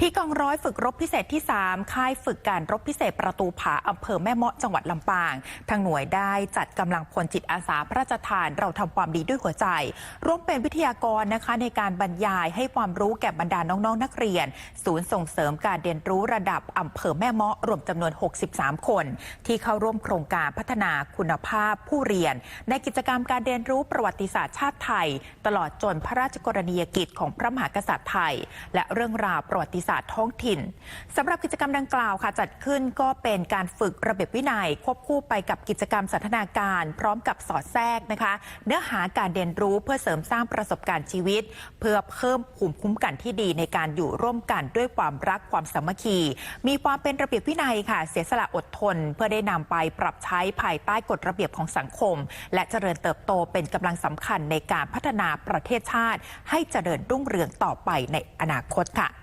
ที่กองร้อยฝึกรบพิเศษที่ 3 ค่ายฝึกการรบพิเศษประตูผาอำเภอแม่เมาะจังหวัดลำปาง ทางหน่วยได้จัดกำลังพลจิตอาสาพระราชทานเราทำความดีด้วยหัวใจ ร่วมเป็นวิทยากรนะคะในการบรรยายให้ความรู้แก่บรรดาน้องๆ นักเรียน ศูนย์ส่งเสริมการเรียนรู้ระดับอำเภอแม่เมาะรวมจำนวน 63 คน ที่เข้าร่วมโครงการพัฒนาคุณภาพผู้เรียน ในกิจกรรมการเรียนรู้ประวัติศาสตร์ชาติไทย ตลอดจนพระราชกรณียกิจของพระมหากษัตริย์ไทย และเรื่องราวประวัติศาสตร์ท้องถิ่นสำหรับกิจกรรมดังกล่าวค่ะ จัดขึ้นก็เป็นการฝึกระเบียบวินัย ควบคู่ไปกับกิจกรรมสันทนาการ พร้อมกับสอดแทรกนะคะ เนื้อหาการเรียนรู้เพื่อเสริมสร้างประสบการณ์ชีวิต เพื่อเพิ่มภูมิคุ้มกันที่ดีในการอยู่ร่วมกันด้วยความรักความสามัคคี มีความเป็นระเบียบวินัยค่ะ เสียสละอดทน เพื่อได้นำไปปรับใช้ภายใต้กฎระเบียบของสังคม และเจริญเติบโตเป็นกำลังสำคัญในการพัฒนาประเทศชาติ ให้เจริญรุ่งเรืองต่อไปในอนาคตค่ะ